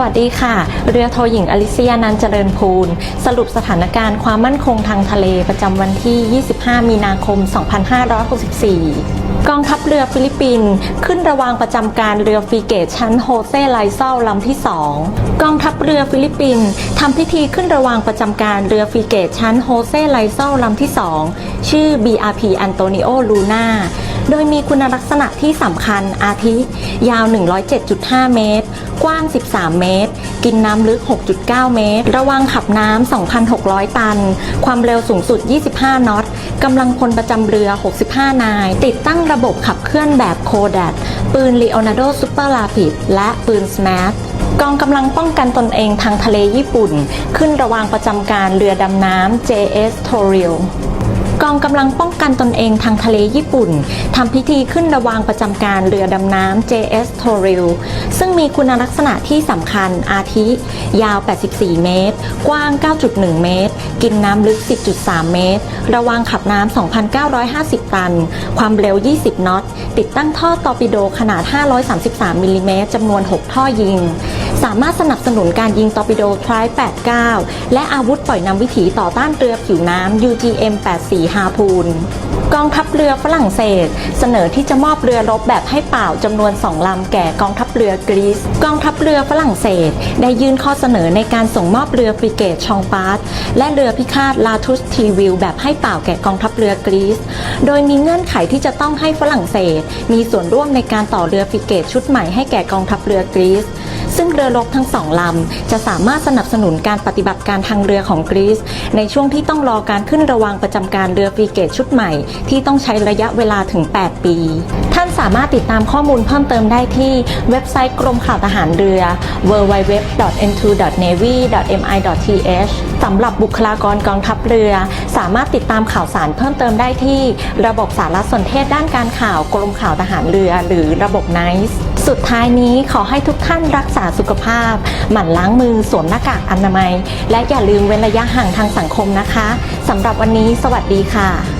วัสดีค่ะ เรือโทหญิงอลิเซียนันเจริญภูล สรุปสถานการณ์ความมั่นคงทางทะเลประจำวันที่ 25 มีนาคม 2564 กองทัพเรือฟิลิปปินส์ขึ้นระวางประจำการเรือฟริเกตชั้นโฮเซไลเซลลำที่ 2 กองทัพเรือฟิลิปปินส์ทำพิธีขึ้นระวางประจำการเรือฟริเกตชั้นโฮเซไลเซลลำที่ 2 ชื่อ BRP Antonio Luna โดยมีคุณลักษณะที่สำคัญอาทิ ยาว 107.5 เมตร กว้าง 13 เมตร กินน้ำลึก 6.9 เมตร ระวังขับน้ำ 2,600 ตัน ความเร็วสูงสุด 25 นอตกำลังพลประจำเรือ 65 นาย ติดตั้งระบบขับเคลื่อนแบบโคดัตปืน Leonardo Super Rapid และปืน SMART กองกำลังป้องกันตนเองทางทะเลญี่ปุ่น ขึ้นระวางประจำการเรือดำน้ำ JS Toriel กองกำลังป้องกันตนเองทางทะเลญี่ปุ่นทำพิธีขึ้นระวางประจำการเรือดำน้ำ JS t o r i l ซึ่งมีคุณลักษณะที่สำคัญอาทิ ยาว 84 เมตร กว้าง 9.1 เมตร กินน้ำลึก 10.3 เมตร ระวางขับน้ำ 2,950 ตัน ความเร็ว 20 นอต ติดตั้งท่อตอร์ปิโดขนาด 533 มิลลิเมตรจำนวน 6 ท่อยิง สามารถสนับสนุนการยิงตอร์ปิโดทราย89 และอาวุธปล่อยนำวิถีต่อต้านเรือผิวน้ำ UGM 84ฮาพูนกองทัพเรือฝรั่งเศส เสนอที่จะมอบเรือรบแบบให้เปล่าจำนวนสองลำแก่กองทัพเรือกรีซกองทัพเรือฝรั่งเศส ได้ยื่นข้อเสนอในการส่งมอบเรือฟริเกตชองปาร์ตและเรือพิฆาตลาทุสทีวิลแบบให้เปล่าแก่กองทัพเรือกรีซโดยมีเงื่อนไขที่จะต้องให้ฝรั่งเศส มีส่วนร่วมในการต่อเรือฟริเกตชุดใหม่ให้แก่กองทัพเรือกรีซซึ่ง เรือรบทั้งสองลำ จะสามารถสนับสนุนการปฏิบัติการทางเรือของกรีซในช่วงที่ต้องรอการขึ้นระวางประจำการเรือฟรีเกตชุดใหม่ ที่ต้องใช้ระยะเวลาถึง 8 ปี ท่านสามารถติดตามข้อมูลเพิ่มเติมได้ที่เว็บไซต์กรมข่าวทหารเรือ www.n2.navy.mi.th สำหรับบุคลากรกองทัพเรือ สามารถติดตามข่าวสารเพิ่มเติมได้ที่ ระบบสารสนเทศด้านการข่าวกรมข่าวทหารเรือ หรือระบบ NICE สุดท้ายนี้ขอให้ทุกท่านรักษาสุสุขภาพ หมั่นล้างมือสวมหน้ากากอนามัย และอย่าลืมเว้นระยะห่างทางสังคมนะคะสำหรับวันนี้ สวัสดีค่ะ